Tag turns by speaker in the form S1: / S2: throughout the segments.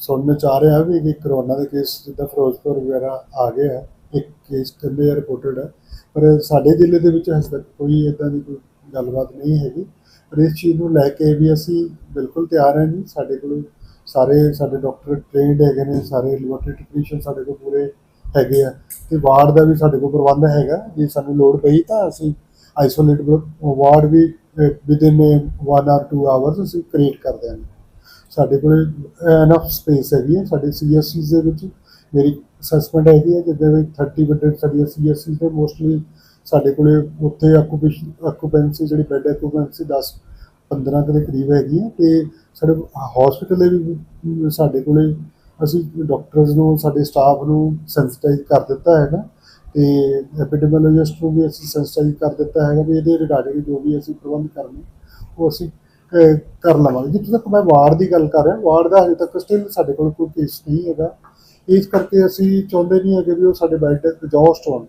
S1: ਸੁਣਨ ਚ ਆ ਰਿਹਾ ਵੀ ਕਿ ਕਰੋਨਾ ਦੇ ਕੇਸ ਜਿੱਦਾਂ ਫਿਰੋਜ਼ਪੁਰ ਵਗੈਰਾ ਆ ਗਏ ਆ, ਇੱਕ ਕੇਸ ਕਹਿੰਦੇ ਆ ਰਿਪੋਰਟਡ ਹੈ ਪਰ ਸਾਡੇ ਜ਼ਿਲ੍ਹੇ ਦੇ ਵਿੱਚ ਹਜੇ ਤੱਕ ਕੋਈ ਇਦਾਂ ਦੀ ਕੋਈ ਗੱਲਬਾਤ ਨਹੀਂ ਹੈਗੀ। ਪਰ ਇਸ ਚੀਜ਼ ਨੂੰ ਲੈ ਕੇ ਵੀ ਅਸੀਂ ਬਿਲਕੁਲ ਤਿਆਰ ਹਾਂ ਜੀ। ਸਾਡੇ ਕੋਲ ਸਾਰੇ ਸਾਡੇ ਡਾਕਟਰ ਟ੍ਰੇਨਡ ਹੈਗੇ ਨੇ, ਸਾਰੇ ਲੈਬੋਰੇਟਰੀ ਟੈਕਨੀਸ਼ੀਅਨ ਸਾਡੇ ਕੋਲ ਪੂਰੇ ਹੈਗੇ ਆ ਤੇ ਵਾਰਡ ਦਾ ਵੀ ਸਾਡੇ ਕੋਲ ਪ੍ਰਬੰਧ ਹੈਗਾ। ਜੇ ਸਾਨੂੰ ਲੋੜ ਪਈ ਤਾਂ ਅਸੀਂ ਆਈਸੋਲੇਟ ਵਾਰਡ ਵੀ ਵਿਦਿਨ 1 ਆਰ 2 ਆਵਰਸ ਅਸੀਂ ਕ੍ਰੀਏਟ ਕਰ ਦਿਆਂਗੇ। ਸਾਡੇ ਕੋਲ ਐਨਫ ਸਪੇਸ ਹੈਗੀ ਹੈ। ਸਾਡੇ ਸੀਐਸਸੀਜ਼ ਦੇ ਵਿੱਚ ਮੇਰੀ ਅਸੈਸਮੈਂਟ ਹੈਗੀ ਹੈ, ਜਿੱਦਾਂ ਵੀ 30 ਬੈੱਡ ਸਾਡੀਆਂ ਸੀਐਸਸੀ ਦੇ ਮੋਸਟਲੀ ਸਾਡੇ ਕੋਲੇ ਉੱਥੇ ਆਕੂਪੇਸ਼ਨ ਆਕੂਪੈਂਸੀ ਜਿਹੜੀ ਬੈੱਡ ਆਕੂਪੈਂਸੀ 10 15 ਕੁ ਦੇ ਕਰੀਬ ਹੈਗੀ ਹੈ ਤੇ ਸਾਡੇ ਹਸਪੀਟਲ ਦੇ ਵੀ ਸਾਡੇ ਕੋਲੇ ਅਸੀਂ ਡਾਕਟਰਸ ਨੂੰ, ਸਾਡੇ ਸਟਾਫ ਨੂੰ ਸੈਂਸਿਟਾਈਜ਼ ਕਰ ਦਿੱਤਾ ਹੈਗਾ ਤੇ ਐਪੀਡੈਮੀਓਲੋਜਿਸਟ ਨੂੰ ਵੀ ਅਸੀਂ ਸੈਂਸਿਟਾਈਜ਼ ਕਰ ਦਿੱਤਾ ਹੈਗਾ ਵੀ ਇਹਦੇ ਰਿਗਾਰਡਿੰਗ ਜੋ ਵੀ ਅਸੀਂ ਪ੍ਰਬੰਧ ਕਰਨੇ, ਉਹ ਅਸੀਂ ਕਰ ਲਵਾਂਗੇ। ਜਿੱਥੇ ਤੱਕ ਮੈਂ ਵਾਰਡ ਦੀ ਗੱਲ ਕਰ ਰਿਹਾ ਵਾਰਡ ਦਾ ਹਜੇ ਤੱਕ ਸਟਿਲ ਸਾਡੇ ਕੋਲ ਕੋਈ ਕੇਸ ਨਹੀਂ ਹੈਗਾ। ਇਸ ਕਰਕੇ ਅਸੀਂ ਚਾਹੁੰਦੇ ਨਹੀਂ ਹੈਗੇ ਵੀ ਉਹ ਸਾਡੇ ਬੈੱਡ ਐਗਜ਼ੌਸਟ ਹੋਣ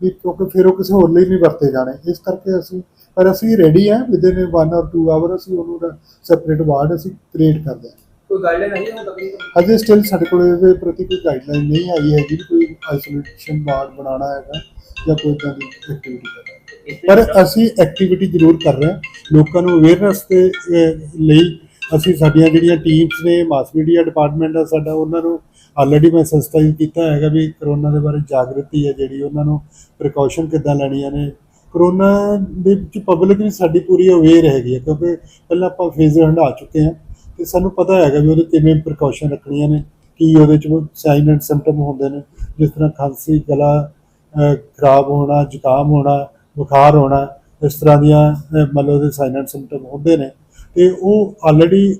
S1: ਵੀ ਕਿਉਂਕਿ ਫਿਰ ਉਹ ਕਿਸੇ ਹੋਰ ਲਈ ਨਹੀਂ ਵਰਤੇ ਜਾਣੇ। ਇਸ ਕਰਕੇ ਅਸੀਂ ਪਰ ਅਸੀਂ ਰੈਡੀ ਹਾਂ ਵਿਦਿਨ 1 ਔਰ 2 ਆਵਰ ਅਸੀਂ ਉਹਨੂੰ ਦਾ ਸੈਪਰੇਟ ਵਾਰਡ ਅਸੀਂ ਕ੍ਰੀਏਟ ਕਰਦੇ ਹਾਂ।
S2: ਕੋਈ ਗਾਈਡਲਾਈਨ ਹੈ ਹੁਣ ਤੱਕ
S1: ਅਜੇ ਸਟਿਲ ਸਾਡੇ ਕੋਲ ਇਹਦੇ ਪ੍ਰਤੀ ਕੋਈ ਗਾਈਡਲਾਈਨ ਨਹੀਂ ਆਈ ਹੈਗੀ ਕੋਈ ਆਈਸੋਲੇਸ਼ਨ ਵਾਰਡ ਬਣਾਉਣਾ ਹੈਗਾ ਜਾਂ ਕੋਈ ਇਦਾਂ ਦੀ ਐਕਟੀਵਿਟੀ ਕਰਨਾ। ਪਰ ਅਸੀਂ ਐਕਟੀਵਿਟੀ ਜ਼ਰੂਰ ਕਰ ਰਹੇ ਹਾਂ। ਲੋਕਾਂ ਨੂੰ ਅਵੇਅਰਨੈਸ ਦੇ ਲਈ ਅਸੀਂ ਸਾਡੀਆਂ ਜਿਹੜੀਆਂ ਟੀਮਸ ਨੇ ਮਾਸ ਮੀਡੀਆ ਡਿਪਾਰਟਮੈਂਟ ਆ ਸਾਡਾ ਉਹਨਾਂ ਨੂੰ ਆਲਰੇਡੀ ਮੈਂ ਸੈਂਸਿਟਾਈਜ਼ ਕੀਤਾ ਹੈਗਾ ਵੀ ਕਰੋਨਾ ਦੇ ਬਾਰੇ ਜਾਗਰਤੀ ਹੈ ਜਿਹੜੀ ਉਹਨਾਂ ਨੂੰ ਪ੍ਰੀਕਾਸ਼ਨ ਕਿੱਦਾਂ ਲੈਣੀਆਂ ਨੇ। ਕਰੋਨਾ ਦੇ ਵਿੱਚ ਪਬਲਿਕ ਵੀ ਸਾਡੀ ਪੂਰੀ ਅਵੇਅਰ ਹੈਗੀ ਹੈ ਕਿਉਂਕਿ ਪਹਿਲਾਂ ਆਪਾਂ ਫੇਜ਼ ਹੰਢਾ ਚੁੱਕੇ ਹਾਂ ਤੇ ਸਾਨੂੰ ਪਤਾ ਹੈਗਾ ਵੀ ਉਹਦੇ ਕਿਵੇਂ ਪ੍ਰੀਕਾਸ਼ਨ ਰੱਖਣੀਆਂ ਨੇ ਕੀ ਉਹਦੇ ਚ ਸਾਈਨ ਐਂਡ ਸਿੰਪਟਮ ਹੁੰਦੇ ਨੇ। ਜਿਸ ਤਰ੍ਹਾਂ ਖਾਂਸੀ ਗਲਾ ਖਰਾਬ ਹੋਣਾ ਜ਼ੁਕਾਮ ਹੋਣਾ ਬੁਖਾਰ ਹੋਣਾ, ਇਸ ਤਰ੍ਹਾਂ ਦੀਆਂ ਮਤਲਬ ਉਹਦੇ ਸਾਈਨ ਐਂਡ ਸਿੰਪਟਮ ਹੁੰਦੇ ਨੇ। ਤੇ ਉਹ ਆਲਰੇਡੀ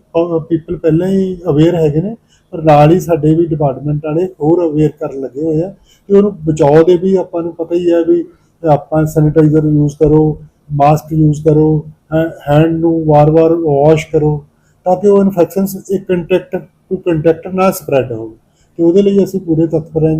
S1: ਪੀਪਲ ਪਹਿਲਾਂ ਹੀ ਅਵੇਅਰ ਹੈਗੇ ਨੇ, ਪਰ ਨਾਲ ਹੀ ਸਾਡੇ ਵੀ ਡਿਪਾਰਟਮੈਂਟ ਵਾਲੇ ਹੋਰ ਅਵੇਅਰ ਕਰਨ ਲੱਗੇ ਹੋਏ ਆ। ਤੇ ਉਹਨੂੰ ਬਚਾਓ ਦੇ ਵੀ ਆਪਾਂ ਨੂੰ ਪਤਾ ਹੀ ਹੈ ਵੀ ਆਪਾਂ ਸੈਨੀਟਾਈਜ਼ਰ ਯੂਜ਼ ਕਰੋ ਮਾਸਕ ਯੂਜ਼ ਕਰੋ ਹੈਂਡ ਨੂੰ ਵਾਰ-ਵਾਰ ਵਾਸ਼ ਕਰੋ, ਤਾਂ ਕਿ ਉਹ ਇਨਫੈਕਸ਼ਨ ਇੱਕ ਕੰਟੈਕਟ ਟੂ ਕੰਟੈਕਟ ਨਾ ਸਪਰੈਡ ਹੋਵੇ। ਤੇ ਉਹਦੇ ਲਈ ਅਸੀਂ ਪੂਰੇ ਤਤਪਰ ਹਾਂ